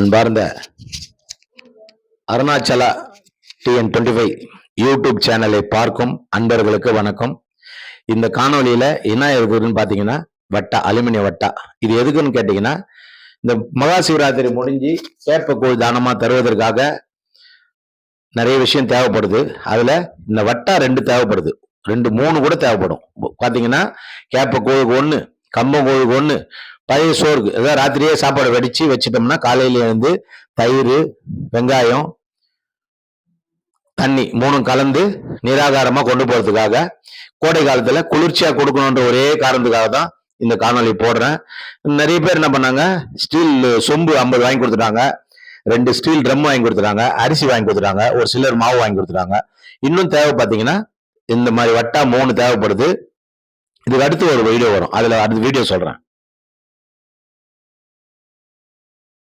அன்பார்ந்த Arunachala TN twenty five YouTube சேனலை பார்க்கும் அன்பர்களுக்கு வணக்கம். இந்த காணொளியில என்ன இருக்குதுன்னு பார்த்தீங்கன்னா வட்டா அலுமினிய வட்டா. இது எதுக்குன்னு கேட்டிங்கன்னா இந்த மகா சிவராத்திரி முடிஞ்சு வேப்பக்கூழ் தானமாக தருவதற்காக நிறைய விஷயம் தேவைப்படுது. அதில் இந்த வட்டா ரெண்டு தேவைப்படுது. ரெண்டு மூணு கூட தேவைப்படும். பார்த்தீங்கன்னா கேப்பக்கூழுக்கு ஒன்று கம்பங்கூழுக்கு ஒன்று பழைய சோறுக்கு அதாவது ராத்திரியே சாப்பாடு வடித்து வச்சிட்டோம்னா காலையில எழுந்து தயிர் வெங்காயம் தண்ணி மூணும் கலந்து நிராகாரமாக கொண்டு போகிறதுக்காக கோடை காலத்தில் குளிர்ச்சியாக கொடுக்கணுன்ற ஒரே காரணத்துக்காக தான் இந்த காணொளி போடுறேன். நிறைய பேர் என்ன பண்ணாங்க? ஸ்டீல் சொம்பு ஐம்பது வாங்கி கொடுத்துட்டாங்க. ரெண்டு ஸ்டீல் ட்ரம் வாங்கி கொடுத்துட்டாங்க. அரிசி வாங்கி கொடுத்துட்டாங்க. ஒரு சிலர் மாவு வாங்கி கொடுத்துட்டாங்க. இன்னும் தேவை பார்த்தீங்கன்னா இந்த மாதிரி வட்டா மூணு தேவைப்படுது. இதுக்கு அடுத்து ஒரு வீடியோ வரும். அதில் அடுத்த வீடியோ சொல்கிறேன்